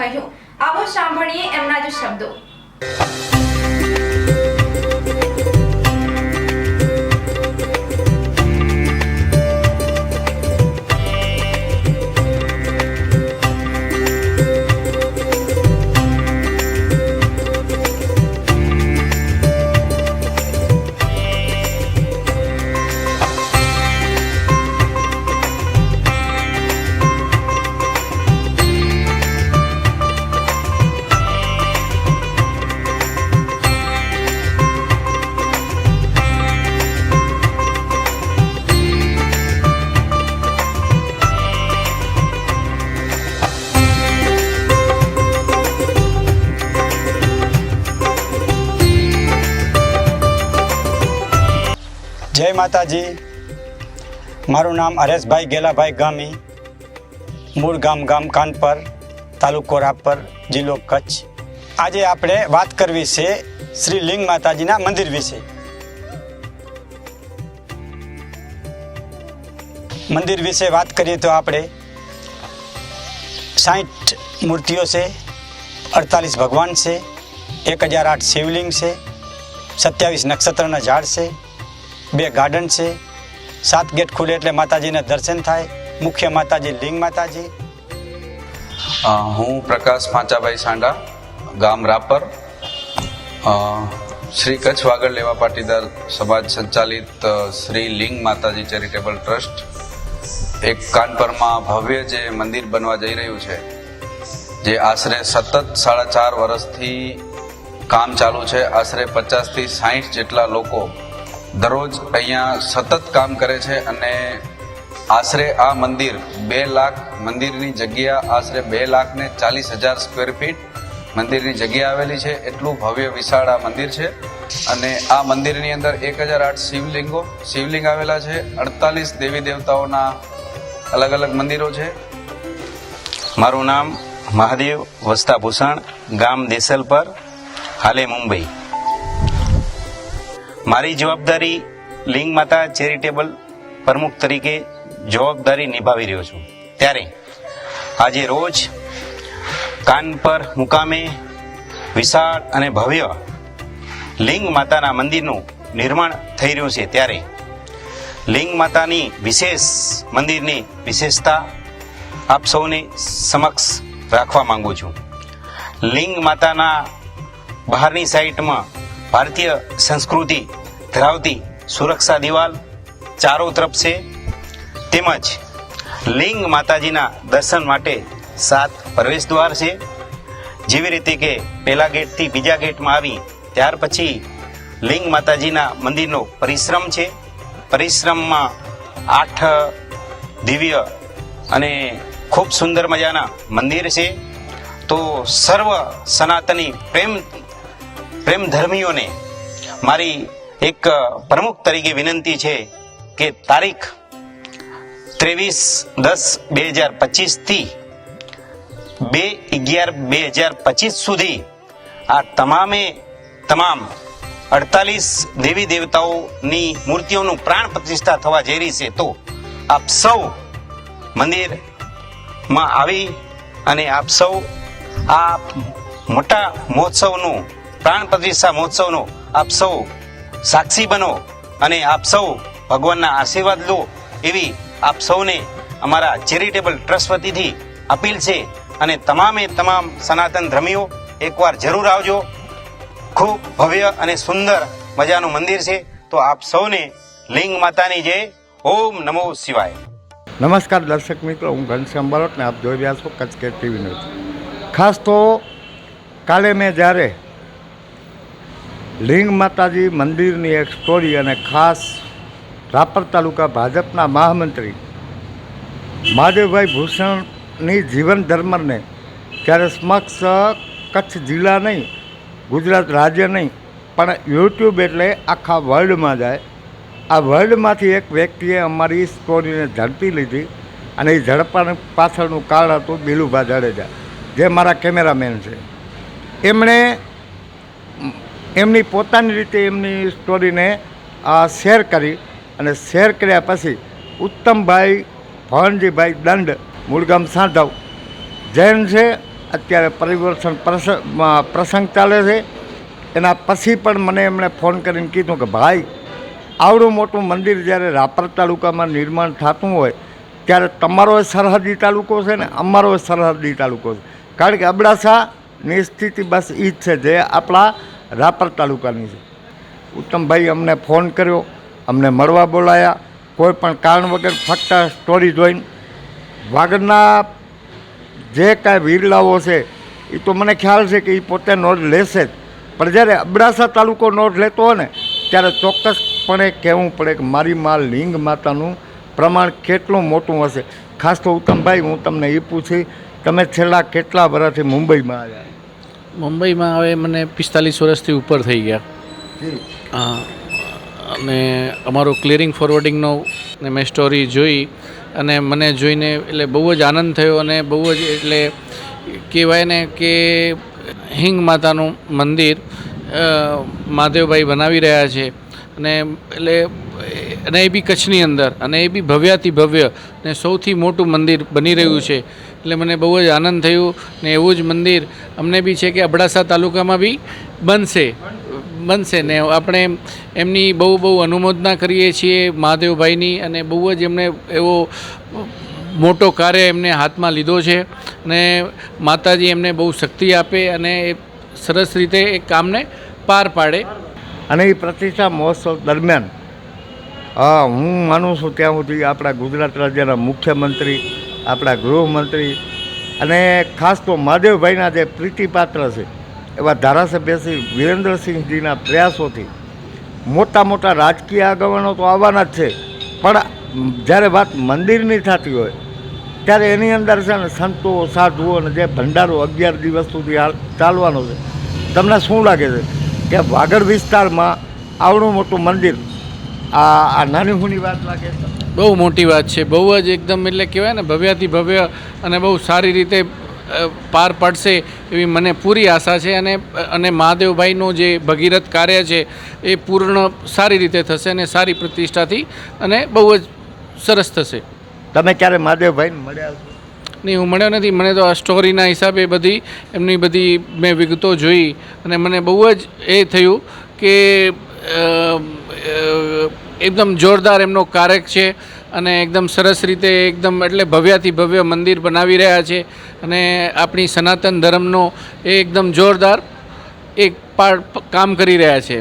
કહ્યું. આવો સાંભળીએ એમના જ શબ્દો. જય માતાજી. મારું નામ હરેશભાઈ ગેલાભાઈ ગામી. મૂળ ગામ ગામ કાનપર, તાલુકો રાપર, જિલ્લો કચ્છ. આજે આપણે વાત કરવી છે શ્રી લિંગ માતાજીના મંદિર વિશે. મંદિર વિશે વાત કરીએ તો આપણે સાઠ મૂર્તિઓ છે, અડતાલીસ ભગવાન છે, એક હજાર આઠ શિવલિંગ છે, સત્યાવીસ નક્ષત્રના ઝાડ છે બે ગાર્ડન છે. સાત ગેટ ખુલે એટલે માતાજીના દર્શન થાય. મુખ્ય માતાજી લિંગ માતાજી. હું પ્રકાશ પાંચાભાઈ સાંડા, ગામ રાપર. શ્રી કચ્છ વાગડ લેવા પાટીદાર સમાજ સંચાલિત શ્રી લિંગ માતાજી ચેરિટેબલ ટ્રસ્ટ. એક કાનપરમાં ભવ્ય જે મંદિર બનવા જઈ રહ્યું છે, જે આશરે સતત સાડા ચાર વર્ષથી કામ ચાલુ છે. આશરે પચાસથી સાહીઠ જેટલા લોકો દરરોજ અહીંયા સતત કામ કરે છે અને આશરે આ મંદિર બે લાખ મંદિરની જગ્યા, આશરે બે લાખ ને ચાલીસ હજાર સ્ક્વેર ફીટ મંદિરની જગ્યા આવેલી છે. એટલું ભવ્ય, વિશાળ આ મંદિર છે. અને આ મંદિરની અંદર એક હજાર આઠ શિવલિંગો, શિવલિંગ આવેલા છે. અડતાલીસ દેવી દેવતાઓના અલગ અલગ મંદિરો છે. મારું નામ મહાદેવ વસ્તા ભૂષણ ગામ દેસલપર, હાલે મુંબઈ. મારી જવાબદારી લિંગ માતા ચેરિટેબલ પ્રમુખ તરીકે જવાબદારી નિભાવી રહ્યો છું. ત્યારે આજે રોજ કાન પર મુકામે વિશાળ અને ભવ્ય લિંગ માતાના મંદિરનું નિર્માણ થઈ રહ્યું છે. ત્યારે લિંગ માતાની વિશેષ મંદિરની વિશેષતા આપ સૌને સમક્ષ રાખવા માંગુ છું. લિંગ માતાના બહારની સાઈડમાં ભારતીય સંસ્કૃતિ ધરાવતી સુરક્ષા દિવાલ ચારો તરફ છે. તેમજ લિંગ માતાજીના દર્શન માટે સાત પ્રવેશ દ્વાર છે. જેવી રીતે કે પહેલા ગેટથી બીજા ગેટમાં આવી, ત્યાર પછી લિંગ માતાજીના મંદિરનો પરિશ્રમ છે. પરિશ્રમમાં આઠ દિવ્ય અને ખૂબ સુંદર મજાના મંદિર છે. તો સર્વ સનાતની પ્રેમ પ્રેમ ધર્મીઓને મારી એક પ્રમુખ તરીકે વિનંતી છે કે તારીખ ત્રેવીસ દસ બે હજાર પચીસથી બે અગિયાર બે હજાર પચીસ સુધી આ તમામે તમામ અડતાલીસ દેવી દેવતાઓની મૂર્તિઓનું પ્રાણ પ્રતિષ્ઠા થવા જઈ રહી છે તો આપ સૌ મંદિરમાં આવી અને આપ સૌ આ મોટા મહોત્સવનું, પ્રાણ પ્રતિષ્ઠા મહોત્સવનો આપ સૌ સાક્ષી બનો અને આપ સૌ ભગવાનના આશીર્વાદ લો એવી આપ સૌને અમારા ચેરિટેબલ ટ્રસ્ટ વતીથી અપીલ છે અને તમામે તમામ સનાતન ધર્મીઓ એકવાર જરૂર આવજો. ખૂબ ભવ્ય અને સુંદર મજાનું મંદિર છે. તો આપ સૌને લિંગ માતાની જય. ઓમ નમો શિવાય. નમસ્કાર દર્શક મિત્રો, હું ઘનશ્યામ બારોટ ને આપ જોઈ રહ્યા છો કચ્છ ટીવી ન્યૂઝ. ખાસ તો કાલે મેં જ્યારે લિંગ માતાજી મંદિરની એક સ્ટોરી અને ખાસ રાપર તાલુકા ભાજપના મહામંત્રી મહાદેવભાઈ ભૂષણની જીવન ધર્મને ત્યારે સમક્ષ કચ્છ જિલ્લા નહીં, ગુજરાત રાજ્ય નહીં, પણ યુટ્યુબ એટલે આખા વર્લ્ડમાં જાય. આ વર્લ્ડમાંથી એક વ્યક્તિએ અમારી સ્ટોરીને ઝડપી લીધી અને એ ઝડપાની પાછળનું કારણ હતું બિલુભા જાડેજા, જે મારા કેમેરામેન છે. એમણે એમની પોતાની રીતે એમની સ્ટોરીને શેર કરી અને શેર કર્યા પછી ઉત્તમભાઈ ભવનજીભાઈ દંડ મૂળગામ સાંધવ જૈન છે, અત્યારે પરિવર્તન પ્રસંગ ચાલે છે. એના પછી પણ મને એમણે ફોન કરીને કીધું કે ભાઈ, આવડું મોટું મંદિર જ્યારે રાપર તાલુકામાં નિર્માણ થતું હોય, ત્યારે તમારો સરહદી તાલુકો છે ને, અમારો સરહદી તાલુકો છે. કારણ કે અબડાસાની સ્થિતિ બસ એ જ છે. જે આપણા રાપર તાલુકાની છે. ઉત્તમભાઈ અમને ફોન કર્યો, અમને મળવા બોલાયા. કોઈ પણ કારણ વગર ફક્ત સ્ટોરી જોઈને વાગડના જે કાંઈ વીરલાઓ છે એ તો મને ખ્યાલ છે કે એ પોતે નોંધ લેશે જ. પણ જ્યારે અબડાસા તાલુકો નોંધ લેતો હોય ને, ત્યારે ચોક્કસપણે કહેવું પડે કે મારી મા લિંગ માતાનું પ્રમાણ કેટલું મોટું હશે. ખાસ તો ઉત્તમભાઈ, હું તમને એ પૂછી, તમે છેલ્લા કેટલા વર્ષથી મુંબઈમાં આવ્યા મુંબઈમાં હવે મને પિસ્તાલીસ વર્ષથી ઉપર થઈ ગયા. હા અને અમારો ક્લિયરિંગ ફોરવર્ડિંગનો ને મેં સ્ટોરી જોઈ અને મને જોઈને એટલે બહુ જ આનંદ થયો અને બહુ જ એટલે કહેવાય ને કે હિંગ માતાનું મંદિર મહાદેવભાઈ બનાવી રહ્યા છે. અને એટલે અને એ બી કચ્છની અંદર, અને એ બી ભવ્યાથી ભવ્ય ને સૌથી મોટું મંદિર બની રહ્યું છે. એટલે મને બહુ જ આનંદ થયું ને એવું જ મંદિર અમને બી છે કે અબડાસા તાલુકામાં બી બનશે બનશે ને આપણે એમની બહુ બહુ અનુમોદના કરીએ છીએ મહાદેવભાઈની અને બહુ જ એમને એવો મોટો કાર્ય એમને હાથમાં લીધો છે અને માતાજી એમને બહુ શક્તિ આપે અને સરસ રીતે એ કામને પાર પાડે. અને એ પ્રતિષ્ઠા મહોત્સવ દરમિયાન હા, હું માનું છું ત્યાં સુધી આપણા ગુજરાત રાજ્યના મુખ્યમંત્રી, આપણા ગૃહમંત્રી અને ખાસ તો મહાદેવભાઈના જે પ્રીતિપાત્ર છે, એવા ધારાસભ્ય શ્રી વિરેન્દ્રસિંહજીના પ્રયાસોથી મોટા મોટા રાજકીય આગેવાનો તો આવવાના જ છે, પણ જ્યારે વાત મંદિરની થતી હોય, ત્યારે એની અંદર છે ને સંતો, સાધુઓ અને જે ભંડારો અગિયાર દિવસ સુધી ચાલવાનો છે, તમને શું લાગે છે કે વાગડ વિસ્તારમાં આવડું મોટું મંદિર આ આ નાની હુની વાત લાગે બહુ મોટી વાત છે. બહુ જ એકદમ એટલે કહેવાય ને ભવ્યાથી ભવ્ય અને બહુ સારી રીતે પાર પડશે એવી મને પૂરી આશા છે અને અને મહાદેવભાઈનું જે ભગીરથ કાર્ય છે એ પૂર્ણ સારી રીતે થશે અને સારી પ્રતિષ્ઠાથી અને બહુ જ સરસ થશે. તમે ક્યારે મહાદેવભાઈને મળ્યા છો? નહીં હું મળ્યો નથી. મને તો આ સ્ટોરીના હિસાબે બધી એમની બધી મેં વિગતો જોઈ અને મને બહુ જ એ થયું કે એકદમ જોરદાર એમનો કારક છે અને એકદમ સરસ રીતે એકદમ એટલે ભવ્યાથી ભવ્ય મંદિર બનાવી રહ્યા છે અને આપણી સનાતન ધર્મનો એ એકદમ જોરદાર એક પાર કામ કરી રહ્યા છે